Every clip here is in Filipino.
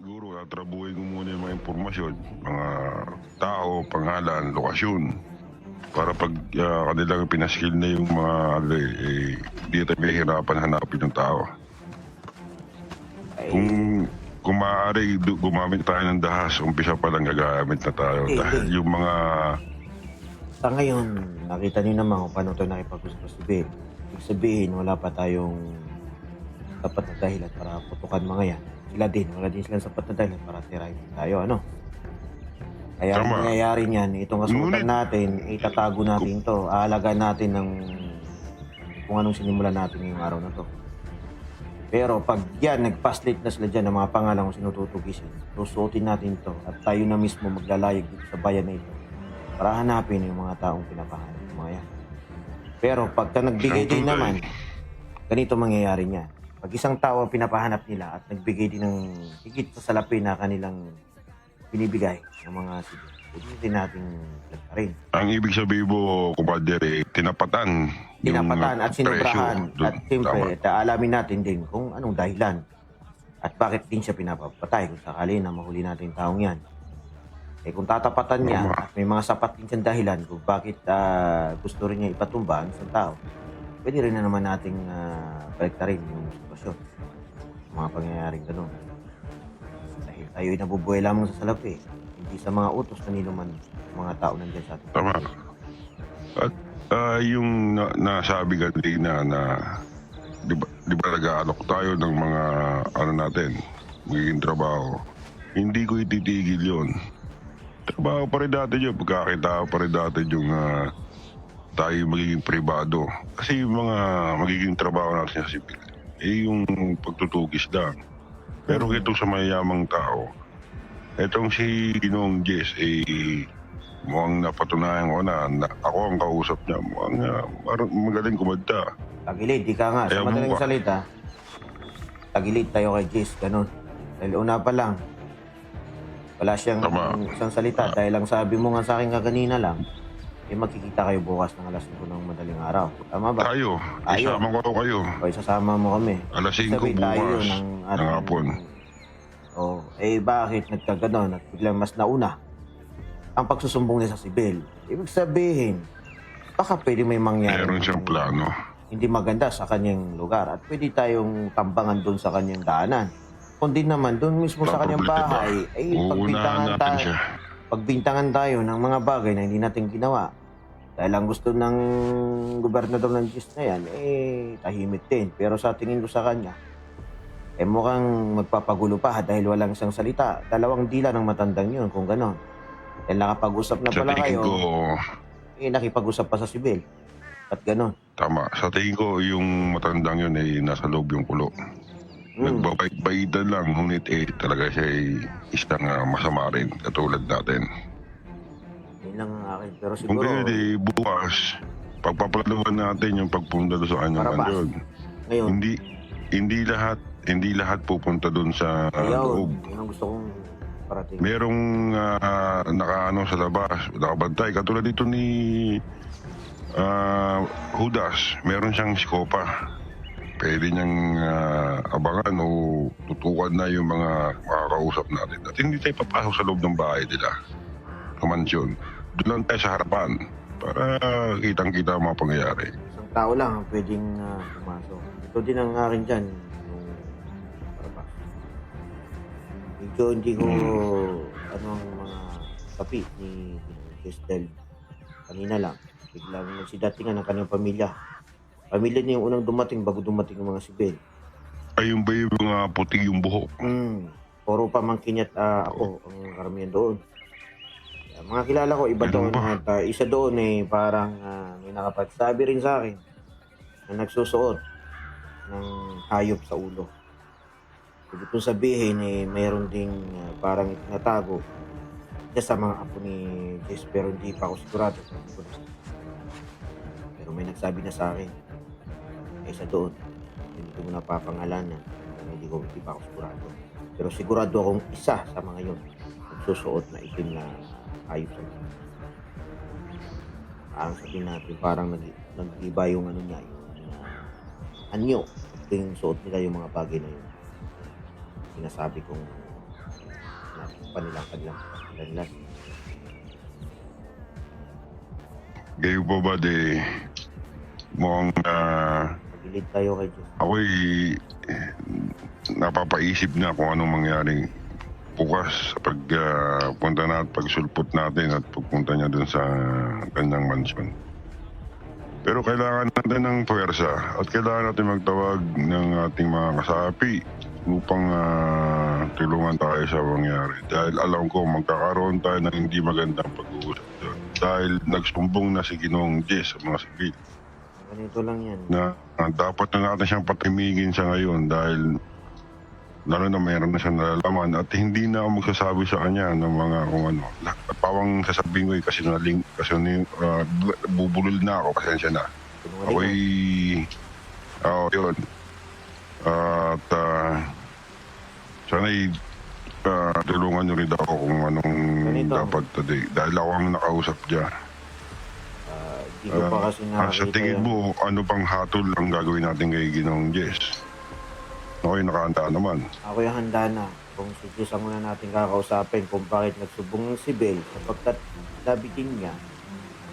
Siguro, tatrabuhin ko muna yung mga impormasyon, mga tao, pangalan, lokasyon. Para pag ah, kanilang pinaskill na yung mga ano eh, eh, di tayo mahihirapan hanapin ng tao. Ay, Kung kung maaari gumamit tayo ng dahas, umpisa pa lang gagamit na tayo. Eh, Dahil eh. yung mga sa ngayon, nakita niyo naman kung paano tayo nakipag-usap. Ibig sabihin, wala pa tayong sapat na dahilan para putukan mga yan. Sila din, wala din silang sapat na dahilan para tirahin tayo, ano? Kaya ang Tama. nangyayari niyan, itong kasuotan Ngunit- natin, itatago natin to. Aalagaan natin ng kung anong sinimulan natin ngayong araw na to. Pero pag yan, nag-pass late na sila dyan ng mga pangalan kung sinututugisin, susuotin natin to at tayo na mismo maglalayag dito sa bayan na ito para hanapin yung mga taong pinapahanap ng mga yan. Pero pagka nagbigay din naman, ganito mangyayari niya. Pag isang tao ang pinapahanap nila at nagbigay din ng higit sa salapi na kanilang binibigay ng mga sige, pwede din nating rin. ang ibig sabihin mo, tinapatan. yung, Tinapatan ah, at. Doon, At siyempre, alamin natin din kung anong dahilan at bakit din siya pinapapatay kung sakali na mahuli natin yung taong yan. Eh kung tatapatan niya at may mga sapat din siyang dahilan kung bakit ah, gusto rin niya ipatumba ang isang tao, pwede rin na naman nating uh, baliktarin yung sitwasyon. Mga pangyayaring ganun. Dahil tayo ay nabubuhay lamang sa salapi, hindi sa mga utos kanino man mga tao nandiyan sa ating Tama. At ah, yung na, nasabi kanina na di ba, di ba nag-aalok tayo ng mga ano natin, magiging trabaho. Hindi ko ititigil yon. Trabaho pa rin natin yun. Pagkakita pa rin natin yung ah, tayo magiging privado. Kasi yung mga magiging trabaho natin sa sipil, eh yung pagtutugis lang. Pero ito sa mayamang tao, etong si Ginoong Jess, eh, mukhang napatunayan ko na, na ako ang kausap niya. Mukhang ah, parang magaling kumanta. Tagilid, di ka nga. Sa mo madaling salita, tagilid tayo kay Jis, ganun. Dahil una pa lang, wala siyang Tama. isang salita. Dahil lang sabi mo nga sa akin kaganina lang, eh magkikita kayo bukas ng alas 5 ng madaling araw. Tama ba? Tayo, Tayo. isama ko kayo. O isasama mo kami. Alas 5 Sabi tayo bukas ng ng hapon. Oh, eh bakit nagkaganon at biglang mas nauna ang pagsusumbong niya sa sibil? Ibig sabihin, baka pwede may mangyari. Meron siyang plano. hindi maganda sa kanyang lugar at pwede tayong tambangan doon sa kanyang daanan. Kundi naman doon mismo sa kanyang Problema. bahay ay Uunahan pagbintangan natin tayo, siya. pagbintangan tayo ng mga bagay na hindi natin ginawa. Dahil ang gusto ng gobernador ng GIS na yan, eh, tahimik din. Pero sa tingin ko sa kanya, eh mukhang magpapagulo pa dahil walang isang salita. Dalawang dila ng matandang yun kung ganon. Dahil nakapag-usap na Sa pala tingin kayo, ko, eh nakipag-usap pa sa sibil. At ganon. tama. Sa tingin ko, yung matandang yun ay nasa loob yung kulo. Mm. Nagbabait-baitan lang, ngunit eh, talaga siya ay isang ah, masama rin, katulad natin. Yun lang ang akin. Pero Kung siguro, ganyan eh, bukas, pagpaplanuhan natin yung pagpunta doon sa kanyang Para ba? ngayon, Hindi, hindi lahat, hindi lahat pupunta doon sa ah, ayaw. loob. Yun ang gusto kong parating. Merong ah, nakaano sa labas, nakabantay. Katulad dito ni ah, Judas, meron siyang skopa. Pwede niyang ah, abangan o tutukan na yung mga makakausap natin. At hindi tayo papasok sa loob ng bahay nila. Sa mansyon. Doon lang tayo sa harapan para kitang-kita ang mga pangyayari. Isang tao lang ang pwedeng ah, pumasok. Ito din ang akin dyan. Yung para Medyo hindi ko ano ang mga kapi ni Cristel kanina lang. Biglang nagsidatingan ng kanyang pamilya. Pamilya niya yung unang dumating bago dumating yung mga sibil. Ayun ba yung mga puti yung buhok? Mm, puro pamangkin at ah, ako ang karamihan doon. Mga kilala ko, iba doon. At ah, isa doon eh, parang ah, may nakapagsabi rin sa akin na nagsusuot ng hayop sa ulo. Ibig kong sabihin eh, mayroon ding ah, parang itinatago siya sa mga apo ni Jess pero hindi pa ako sigurado. Na- Pero may nagsabi na sa akin, eh, isa doon, hindi ko napapangalanan. Hindi ko hindi pa ako sigurado. Pero sigurado akong isa sa mga yon nagsusuot na itim na hayop sa ulo. Ang sabihin natin, parang nag, nag-iba yung ano niya, yung uh, anyo. Ito yung suot nila yung mga bagay na yun. Sinasabi kong Panilangkad lang. Lanlas. Kayo po ba di mukhang ah, Pagilid tayo kay Diyos. ako'y napapaisip na kung anong mangyari bukas sa pagpunta na at pagsulpot natin at pagpunta niya dun sa kanyang mansyon. Pero kailangan natin ng puwersa at kailangan natin magtawag ng ating mga kasapi upang ah, tulungan tayo sa mangyari. Dahil alam ko magkakaroon tayo ng hindi magandang pag-uusap doon. Dahil nagsumbong na si Ginoong Jess sa mga sibil Ganito lang yan. na ah, dapat na natin siyang patimigin sa ngayon dahil lalo na mayroon na siyang nalalaman at hindi na ako magsasabi sa kanya ng mga kung ano. Pawang sasabihin ko eh, kasi naling, kasi ah, bu- bubulol na ako, pasensya na. Ako'y, oo, yun. At uh, sana'y ah, tulungan nyo rin ako kung anong Ganito. dapat today. Dahil ako ang nakausap dyan. Ah, Hindi ko pa kasi Ah, sa tingin yan. mo, ano pang hatol ang gagawin natin kay Ginong Jess? Okay, nakahanda naman. Ako yung handa na. Kung si Diyos ang una natin kakausapin kung bakit nagsubong ng sibil sapagkat sabi din niya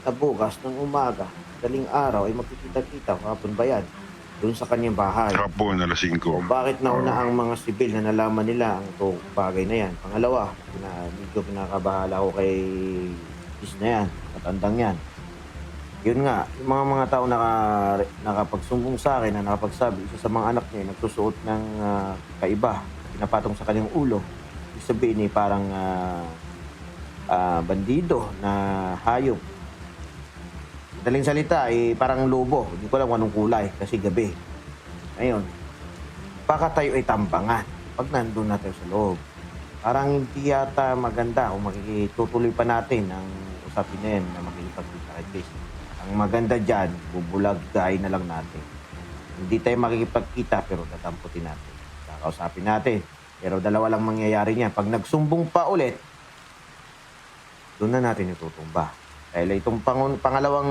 na bukas ng umaga, daling araw ay makikita-kita kapon ba yan? Doon sa kanyang bahay. Hapon, alas 5. Kung bakit nauna ang mga sibil na nalaman nila ang to bagay na yan. Pangalawa, na medyo pinakabahala ko kay Diyos na yan, matandang yan. Yun nga, yung mga mga tao naka, nakapagsumbong sa akin na nakapagsabi, isa sa mga anak niya nagsusuot ng ah, kaiba, pinapatong sa kanyang ulo. Ibig sabihin eh, parang ah, ah, bandido na hayop. Daling salita, eh, parang lobo. Hindi ko alam anong kulay kasi gabi. Ngayon, baka tayo ay tambangan pag nandun na tayo sa loob. Parang hindi yata maganda kung makikitutuloy pa natin ang usapin na yan na Chris. Ang maganda dyan, bubulagay na lang natin. Hindi tayo makikipagkita pero tatamputin natin. Kakausapin natin. Pero dalawa lang mangyayari niya. Pag nagsumbong pa ulit, doon na natin itutumba. Dahil itong pangun- pangalawang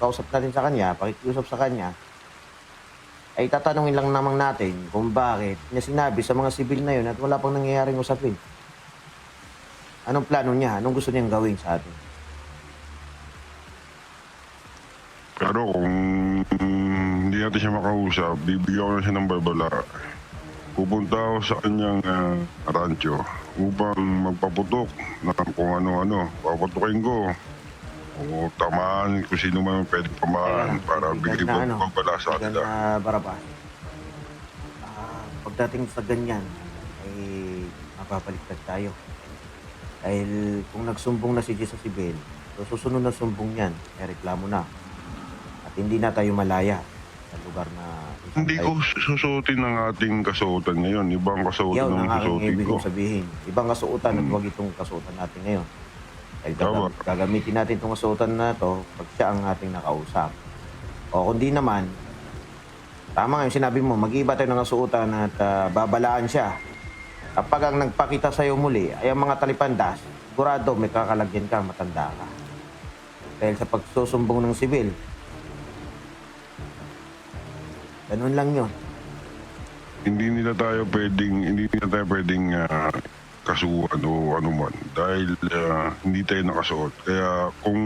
kausap natin sa kanya, pakikiusap sa kanya, ay tatanungin lang naman natin kung bakit niya sinabi sa mga sibil na yun at wala pang nangyayaring usapin. Anong plano niya? Anong gusto niyang gawin sa atin? Pero kung hindi natin siya makausap, bibigyan ko na siya ng babala. Pupunta ako sa kanyang ah, rancho upang magpaputok ng kung ano-ano. Paputukin ko. O tamaan kung sino man ang pwede pamaan para bigay na ano, babala sa bigan kanila. na Barabas. Ah, pagdating sa ganyan, ay mapapaliktad tayo. Dahil kung nagsumbong na si Jesus Sibil, so susunod na sumbong yan, ay reklamo na. Hindi na tayo malaya sa lugar na Hindi ko susuotin ng ating kasuotan ngayon. Ibang kasuotan Yaw ng ang susuotin ko. kong sabihin. Ibang kasuotan at huwag itong kasuotan natin ngayon. Dahil gagam- gagamitin natin itong kasuotan na to pag siya ang ating nakausap. O kundi naman, tama nga yung sinabi mo, mag-iba tayo ng kasuotan at ah, babalaan siya. Kapag ang nagpakita sa'yo muli ay ang mga talipandas, sigurado may kakalagyan ka, matanda ka. Dahil sa pagsusumbong ng sibil, ganun lang yun. hindi nila tayo pwedeng hindi nila tayo pwedeng ah, kasuhan o ano man dahil ah, hindi tayo nakasuot. Kaya kung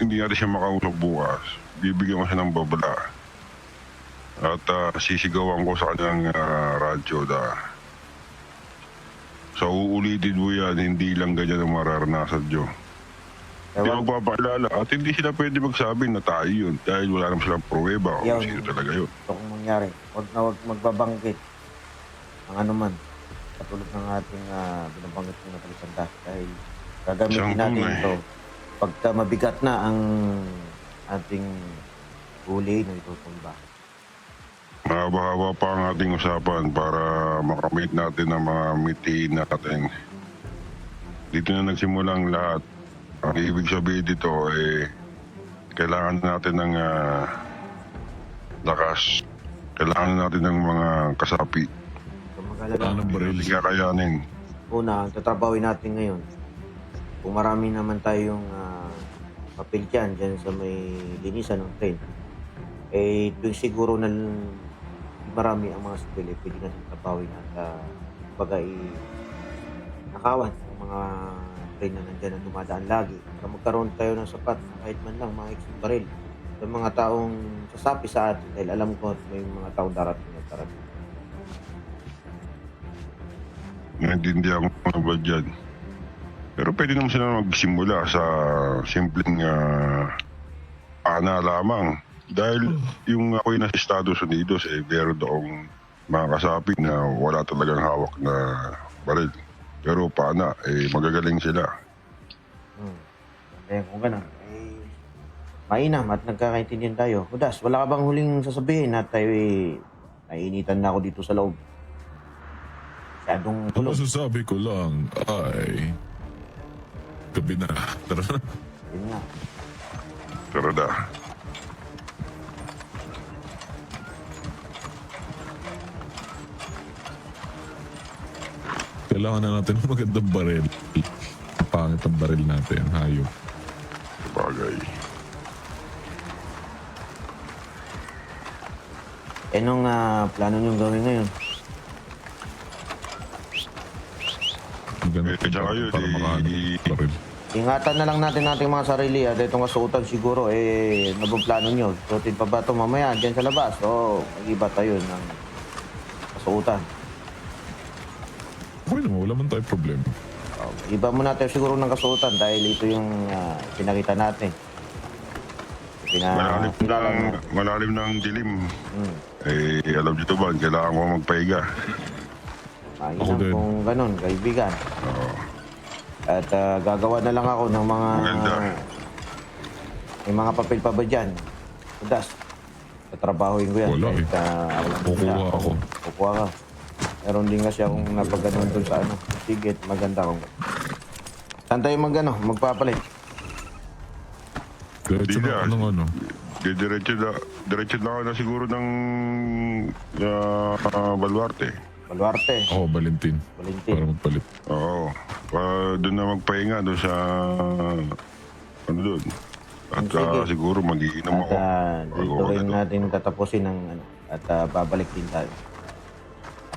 hindi natin siya makausap bukas, bibigyan ko siya ng babala. At ah, sisigawan ko sa kanyang uh, radyo na sa uulitin mo yan, hindi lang ganyan ang mararanasan nyo. Hindi Ewan, magpapaalala at hindi sila pwede magsabi na tayo yun dahil wala naman silang pruweba kung Yun. sino talaga yun. kung mangyari. Huwag na huwag magbabanggit ng ano man. Katulad ng ating uh, binabanggit ko na talisandas. Dahil gagamitin natin ito. Pagka mabigat na ang ating huli na itutumba. Mahaba-haba pa ang ating usapan para makamit natin ang mga mitiin natin. Dito na nagsimula ang lahat. Ang ibig sabihin dito eh, kailangan natin ng ah, lakas. Kailangan natin ng mga kasapi. So mag-alala. Hindi kakayanin. Una, ang tatrabawin natin ngayon. Kung marami naman tayong ah, papel dyan, dyan sa may linisan ng train, eh, doon siguro na marami ang mga sibil, eh, pwede natin trabawin at uh, bagay nanakawan ng mga train na nandyan na dumadaan lagi. Para magkaroon tayo ng sapat na kahit man lang mga eksing baril sa mga taong sasapi sa atin dahil alam ko may mga taong darating na darating. Naintindihan ko na ba dyan? Pero pwede naman sila magsimula sa simpleng uh, ana lamang. Dahil yung ako'y nasa Estados Unidos, eh, meron doong mga kasapi na wala talagang hawak na baril. Pero pana, eh, magagaling sila. Hmm. Eh, kung ganun, mainam at nagkakaintindihan tayo. Kudas, wala ka bang huling sasabihin at tayo eh, naiinitan na ako dito sa loob. Masyadong Ang tulog. masasabi ko lang ay... Gabi na. Tara na. Yun nga. Pero da, Kailangan na natin ng magandang baril. Pangit ang baril natin, hayop. bagay. Eh, nung ah, plano niyong gawin ngayon? Eh, tsaka yun, para eh, ng baril. Ingatan na lang natin nating mga sarili at itong kasuotan siguro eh ano bang plano nyo? Suotin pa ba ito mamaya dyan sa labas? O mag-iba tayo ng kasuotan? Okay naman, wala man tayo problema. Iba muna tayo siguro ng kasuotan dahil ito yung ah, pinakita natin. Pina, Malalim ng, malalim ng dilim. Hmm. Eh, alam nyo ba, kailangan ko magpahiga. Ayun Ako din. kung ganun, kaibigan. Oo. At ah, gagawa na lang ako ng mga... Maganda. May mga papel pa ba dyan? Udas. Tatrabahoin ko yan. Wala Kahit, eh. ako lang Kukuha ako. Kukuha ka. Meron din kasi akong napaganoon dun sa ano. Sige, maganda akong... Saan tayo mag ano, magpapalit? Diretso Di na na. ng ano. Diretso na, diretso na ako na siguro ng uh, Baluarte. Baluarte, Ako, Valentin. Valentin. Para magpalit. Oo. Pa, doon na magpahinga doon sa ano doon. At ah, siguro magiinom At ako. ah, Bago dito ako rin dito. natin tatapusin ng ano. At ah, babalik din tayo.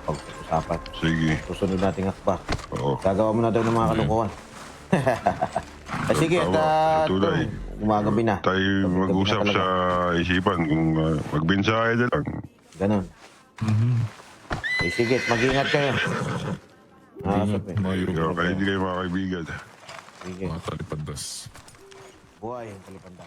Pag-usapan. Sige. Susunod nating akba. Oo. Gagawa mo na tayo ng mga kalukuhan. Ah, sige, at uh. Gumagabi na. Tayo na mag-usap talaga. sa isipan kung uh, magbinsahe na lang. Ganon. Mhm. Eh, sige, mag-ingat kayo. Ah, Ingat, sabi. Mayo. Kaya hindi kayo mga kaibigan. Sige, Mga talipandas. buhay ang kalipanda.